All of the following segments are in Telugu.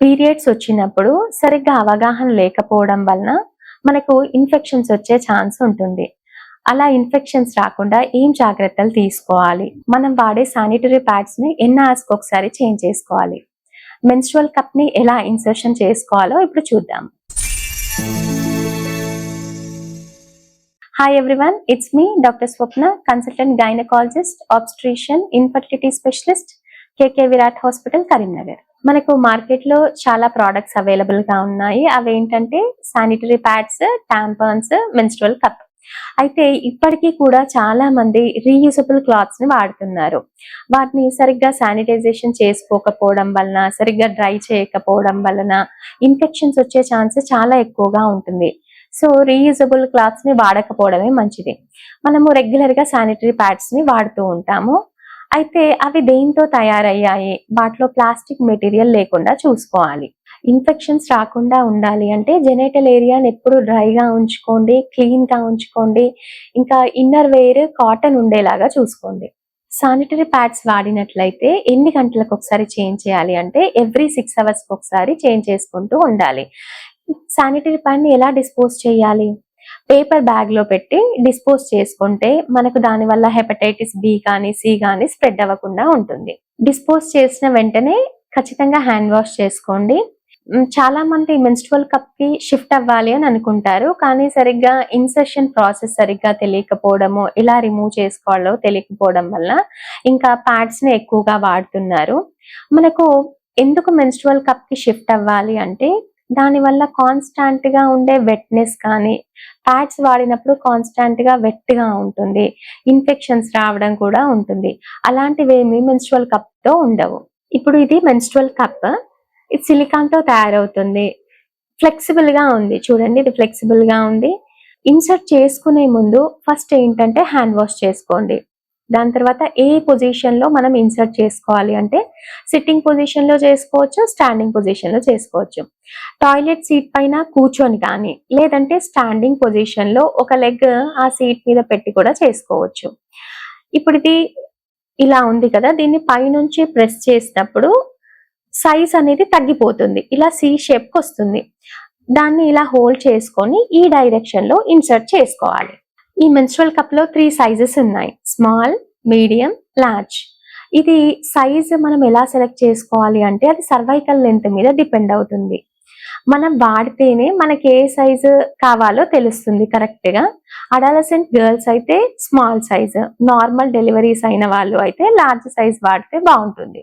పీరియడ్స్ వచ్చినప్పుడు సరిగ్గా అవగాహన లేకపోవడం వలన మనకు ఇన్ఫెక్షన్స్ వచ్చే ఛాన్స్ ఉంటుంది. అలా ఇన్ఫెక్షన్స్ రాకుండా ఏం జాగ్రత్తలు తీసుకోవాలి? మనం వాడే శానిటరీ ప్యాడ్స్ని ఎన్ని ఒకసారి చేంజ్ చేసుకోవాలి. మెన్స్ట్రువల్ కప్ని ఎలా ఇన్సర్షన్ చేసుకోవాలో ఇప్పుడు చూద్దాం. Hi everyone it's me doctor Swapna consultant gynaecologist obstetrician infertility specialist KK Virat hospital Karimnagar మనకు మార్కెట్లో చాలా ప్రోడక్ట్స్ అవైలబుల్గా ఉన్నాయి. అవి ఏంటంటే sanitary pads tampons menstrual cup అయితే ఇప్పటికీ కూడా చాలా మంది రీయూజబుల్ క్లాత్స్ని వాడుతున్నారు. వాటిని సరిగ్గా శానిటైజేషన్ చేసుకోకపోవడం వలన సరిగ్గా డ్రై చేయకపోవడం వలన ఇన్ఫెక్షన్స్ వచ్చే ఛాన్సెస్ చాలా ఎక్కువగా ఉంటుంది. సో రీయూజబుల్ క్లాత్స్ని వాడకపోవడమే మంచిది. మనము రెగ్యులర్గా శానిటరీ ప్యాడ్స్ని వాడుతూ ఉంటాము. అయితే అవి దేంతో తయారయ్యాయి? వాటిలో ప్లాస్టిక్ మెటీరియల్ లేకుండా చూసుకోవాలి. ఇన్ఫెక్షన్స్ రాకుండా ఉండాలి అంటే జెనేటల్ ఏరియాని ఎప్పుడు డ్రైగా ఉంచుకోండి క్లీన్గా ఉంచుకోండి ఇంకా ఇన్నర్ వేర్ కాటన్ ఉండేలాగా చూసుకోండి. శానిటరీ ప్యాడ్స్ వాడినట్లయితే ఎన్ని గంటలకు ఒకసారి చేంజ్ చేయాలి అంటే ఎవ్రీ సిక్స్ అవర్స్ ఒకసారి చేంజ్ చేసుకుంటూ ఉండాలి. శానిటరీ ప్యాడ్ని ఎలా డిస్పోజ్ చేయాలి? పేపర్ బ్యాగ్లో పెట్టి డిస్పోజ్ చేసుకుంటే మనకు దాని వల్ల హెపటైటిస్ బి కానీ సి కానీ స్ప్రెడ్ అవ్వకుండా ఉంటుంది. డిస్పోజ్ చేసిన వెంటనే ఖచ్చితంగా హ్యాండ్ వాష్ చేసుకోండి. చాలా మంది మెన్స్ట్రువల్ కప్కి షిఫ్ట్ అవ్వాలి అని అనుకుంటారు కానీ సరిగ్గా ఇన్సెషన్ ప్రాసెస్ సరిగ్గా తెలియకపోవడము ఎలా రిమూవ్ చేసుకోవాలో తెలియకపోవడం వల్ల ఇంకా ప్యాడ్స్ని ఎక్కువగా వాడుతున్నారు. మనకు ఎందుకు మెన్స్ట్రువల్ కప్కి షిఫ్ట్ అవ్వాలి అంటే దాని వల్ల కాన్స్టాంట్గా ఉండే వెట్నెస్ కానీ ప్యాడ్స్ వాడినప్పుడు కాన్స్టాంట్గా వెట్గా ఉంటుంది. ఇన్ఫెక్షన్స్ రావడం కూడా ఉంటుంది. అలాంటివి ఏమి మెన్స్ట్రువల్ కప్తో ఉండవు. ఇప్పుడు ఇది మెన్స్ట్రువల్ కప్ ఇది సిలికాన్తో తయారవుతుంది. ఫ్లెక్సిబుల్గా ఉంది. చూడండి ఇది ఫ్లెక్సిబుల్గా ఉంది. ఇన్సర్ట్ చేసుకునే ముందు ఫస్ట్ ఏంటంటే హ్యాండ్ వాష్ చేసుకోండి. దాని తర్వాత ఏ పొజిషన్లో మనం ఇన్సర్ట్ చేసుకోవాలి అంటే సిట్టింగ్ పొజిషన్లో చేసుకోవచ్చు స్టాండింగ్ పొజిషన్లో చేసుకోవచ్చు. టాయిలెట్ సీట్ పైన కూర్చొని కానీ లేదంటే స్టాండింగ్ పొజిషన్లో ఒక లెగ్ ఆ సీట్ మీద పెట్టి కూడా చేసుకోవచ్చు. ఇప్పుడు ఇది ఇలా ఉంది కదా దీన్ని పైనుంచి ప్రెస్ చేసినప్పుడు సైజ్ అనేది తగ్గిపోతుంది. ఇలా సి షేప్కి వస్తుంది. దాన్ని ఇలా హోల్డ్ చేసుకొని ఈ డైరెక్షన్లో ఇన్సర్ట్ చేసుకోవాలి. ఈ మెన్స్ట్రల్ కప్లో త్రీ సైజెస్ ఉన్నాయి. స్మాల్ మీడియం లార్జ్ ఇది సైజ్ మనం ఎలా సెలెక్ట్ చేసుకోవాలి అంటే అది సర్వైకల్ లెంత్ మీద డిపెండ్ అవుతుంది. మనం వాడితేనే మనకి ఏ సైజు కావాలో తెలుస్తుంది కరెక్ట్గా. అడాలసెంట్ గర్ల్స్ అయితే స్మాల్ సైజ్ నార్మల్ డెలివరీస్ అయిన వాళ్ళు అయితే లార్జ్ సైజ్ వాడితే బాగుంటుంది.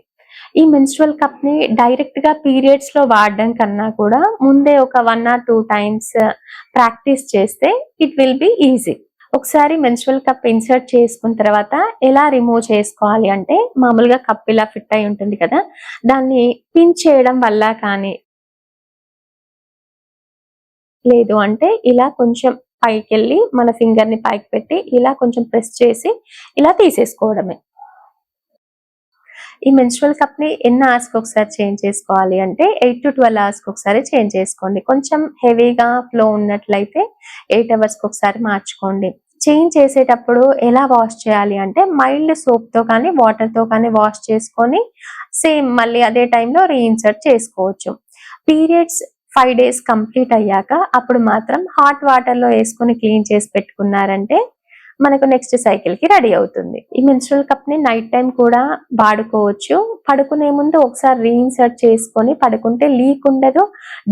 ఈ మెన్స్ట్రల్ కప్ని డైరెక్ట్గా పీరియడ్స్లో వాడడం కన్నా కూడా ముందే ఒక one or two times practice చేస్తే ఇట్ విల్ బి ఈజీ ఒకసారి మెన్స్ట్రల్ కప్ ఇన్సర్ట్ చేసుకున్న తర్వాత ఎలా రిమూవ్ చేసుకోవాలి అంటే మామూలుగా కప్ ఇలా ఫిట్ అయి ఉంటుంది కదా దాన్ని పిన్ చేయడం వల్ల కానీ లేదు అంటే ఇలా కొంచెం పైకి వెళ్ళి మన ఫింగర్ని పైకి పెట్టి ఇలా కొంచెం ప్రెస్ చేసి ఇలా తీసేసుకోవడమే. ఈ మెన్స్ట్రల్ కప్ని ఎన్ని అవర్స్కి ఒకసారి చేంజ్ చేసుకోవాలి అంటే ఎయిట్ టు ట్వెల్వ్ అవర్స్కి ఒకసారి చేంజ్ చేసుకోండి. కొంచెం హెవీగా ఫ్లో ఉన్నట్లయితే ఎయిట్ అవర్స్కి ఒకసారి మార్చుకోండి. చేంజ్ చేసేటప్పుడు ఎలా వాష్ చేయాలి అంటే మైల్డ్ సోప్తో కానీ వాటర్తో కానీ వాష్ చేసుకొని సేమ్ మళ్ళీ అదే టైంలో రీఇన్సర్ట్ చేసుకోవచ్చు. పీరియడ్స్ ఫైవ్ డేస్ కంప్లీట్ అయ్యాక అప్పుడు మాత్రం హాట్ వాటర్లో వేసుకొని క్లీన్ చేసి పెట్టుకున్నారంటే మనకు నెక్స్ట్ సైకిల్కి రెడీ అవుతుంది. ఈ మెన్స్ట్రువల్ కప్ని నైట్ టైం కూడా వాడుకోవచ్చు. పడుకునే ముందు ఒకసారి రీఇన్సర్ట్ చేసుకొని పడుకుంటే లీక్ ఉండదు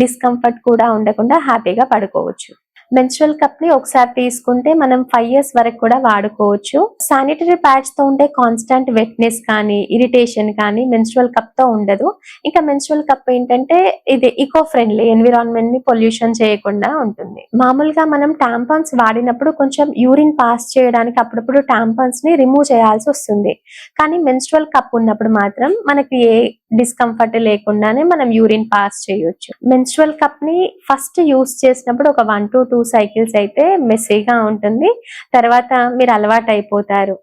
డిస్కంఫర్ట్ కూడా ఉండకుండా హ్యాపీగా పడుకోవచ్చు. మెన్స్ట్రువల్ కప్ని ఒకసారి తీసుకుంటే మనం ఫైవ్ ఇయర్స్ వరకు కూడా వాడుకోవచ్చు. శానిటరీ ప్యాడ్స్తో ఉండే కాన్స్టాంట్ వెట్నెస్ కానీ ఇరిటేషన్ కానీ మెన్స్ట్రువల్ కప్తో ఉండదు. ఇంకా మెన్స్ట్రువల్ కప్ ఏంటంటే ఇది ఈకో ఫ్రెండ్లీ ఎన్విరాన్మెంట్ని పొల్యూషన్ చేయకుండా ఉంటుంది. మామూలుగా మనం టాంపాన్స్ వాడినప్పుడు కొంచెం యూరిన్ పాస్ చేయడానికి అప్పుడప్పుడు టాంపాన్స్ని రిమూవ్ చేయాల్సి వస్తుంది. కానీ మెన్స్ట్రువల్ కప్ ఉన్నప్పుడు మాత్రం మనకి ఏ డిస్కంఫర్ట్ లేకుండానే మనం యూరిన్ పాస్ చేయొచ్చు. మెన్స్ట్రల్ కప్ని ఫస్ట్ యూస్ చేసినప్పుడు ఒక వన్ టు టూ సైకిల్స్ అయితే మెస్సీగా ఉంటుంది. తర్వాత మీరు అలవాటు అయిపోతారు